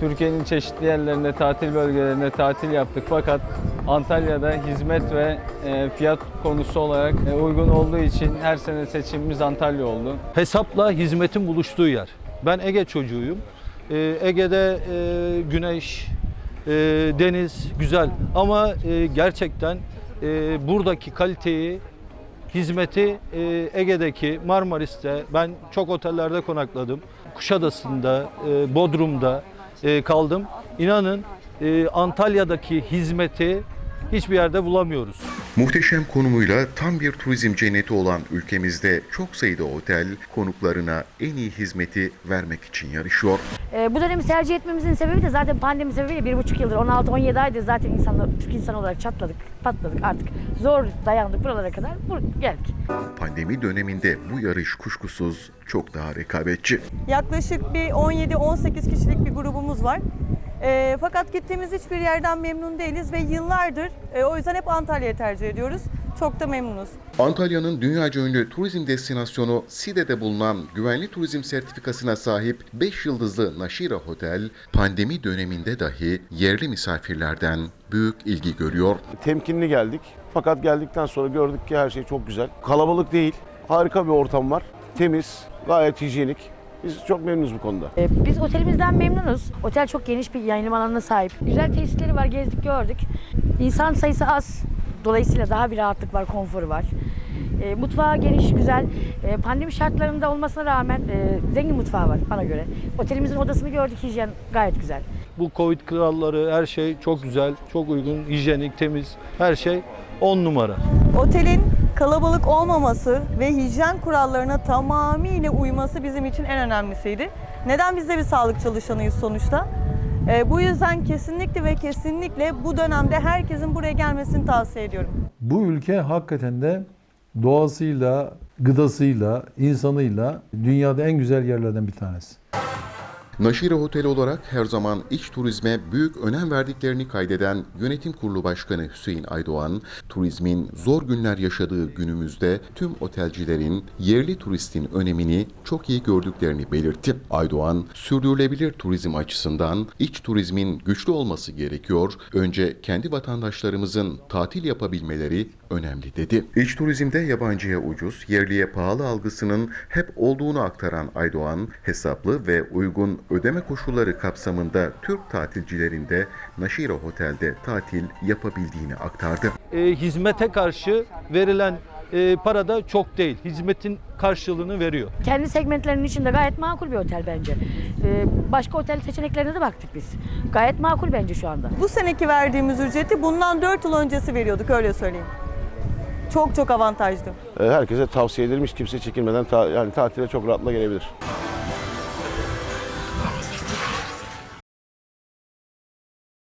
Türkiye'nin çeşitli yerlerinde, tatil bölgelerinde tatil yaptık. Fakat Antalya'da hizmet ve e, fiyat konusu olarak e, uygun olduğu için her sene seçimimiz Antalya oldu. Hesapla hizmetin buluştuğu yer. Ben Ege çocuğuyum. Ee, Ege'de e, güneş, e, deniz güzel ama e, gerçekten e, buradaki kaliteyi, hizmeti e, Ege'deki Marmaris'te ben çok otellerde konakladım. Kuşadası'nda, e, Bodrum'da e, kaldım. İnanın e, Antalya'daki hizmeti hiçbir yerde bulamıyoruz. Muhteşem konumuyla tam bir turizm cenneti olan ülkemizde çok sayıda otel konuklarına en iyi hizmeti vermek için yarışıyor. Ee, bu dönemi tercih etmemizin sebebi de zaten pandemi sebebiyle bir buçuk yıldır 16-17 aydır zaten insanlar, Türk insan olarak çatladık, patladık artık. Zor dayandık buralara kadar bur- geldik. Pandemi döneminde bu yarış kuşkusuz çok daha rekabetçi. Yaklaşık bir 17-18 kişilik bir grubumuz var. Ee, fakat gittiğimiz hiçbir yerden memnun değiliz ve yıllardır e, o yüzden hep Antalya'yı tercih ediyoruz. Çok da memnunuz. Antalya'nın dünyaca ünlü turizm destinasyonu Side'de bulunan güvenli turizm sertifikasına sahip 5 yıldızlı Naşira Hotel, pandemi döneminde dahi yerli misafirlerden büyük ilgi görüyor. temkinli geldik. Fakat geldikten sonra gördük ki her şey çok güzel. Kalabalık değil, harika bir ortam var. Temiz, gayet hijyenik. Biz çok memnunuz bu konuda. Ee, biz otelimizden memnunuz. Otel çok geniş bir yayınlama alanına sahip. Güzel tesisleri var, gezdik gördük. İnsan sayısı az. Dolayısıyla daha bir rahatlık var, konforu var. Ee, mutfağı geniş, güzel. Ee, pandemi şartlarında olmasına rağmen e, zengin mutfağı var bana göre. Otelimizin odasını gördük, hijyen gayet güzel. Bu Covid kralları her şey çok güzel, çok uygun, hijyenik, temiz, her şey 10 numara. Otelin kalabalık olmaması ve hijyen kurallarına tamamıyla uyması bizim için en önemlisiydi. Neden biz de bir sağlık çalışanıyız sonuçta? Ee, bu yüzden kesinlikle ve kesinlikle bu dönemde herkesin buraya gelmesini tavsiye ediyorum. Bu ülke hakikaten de doğasıyla, gıdasıyla, insanıyla dünyada en güzel yerlerden bir tanesi. Naşire Otel olarak her zaman iç turizme büyük önem verdiklerini kaydeden Yönetim Kurulu Başkanı Hüseyin Aydoğan, turizmin zor günler yaşadığı günümüzde tüm otelcilerin yerli turistin önemini çok iyi gördüklerini belirtti. Aydoğan, sürdürülebilir turizm açısından iç turizmin güçlü olması gerekiyor, önce kendi vatandaşlarımızın tatil yapabilmeleri önemli dedi. İç turizmde yabancıya ucuz, yerliye pahalı algısının hep olduğunu aktaran Aydoğan, hesaplı ve uygun ödeme koşulları kapsamında Türk tatilcilerinde Naşira Otel'de tatil yapabildiğini aktardı. E, hizmete karşı verilen e, para da çok değil. Hizmetin karşılığını veriyor. Kendi segmentlerinin içinde gayet makul bir otel bence. Ee, başka otel seçeneklerine de baktık biz. Gayet makul bence şu anda. Bu seneki verdiğimiz ücreti bundan 4 yıl öncesi veriyorduk öyle söyleyeyim. Çok çok avantajlı. Ee, Herkese tavsiye edilmiş kimse çekinmeden ta- yani tatile çok rahatla gelebilir.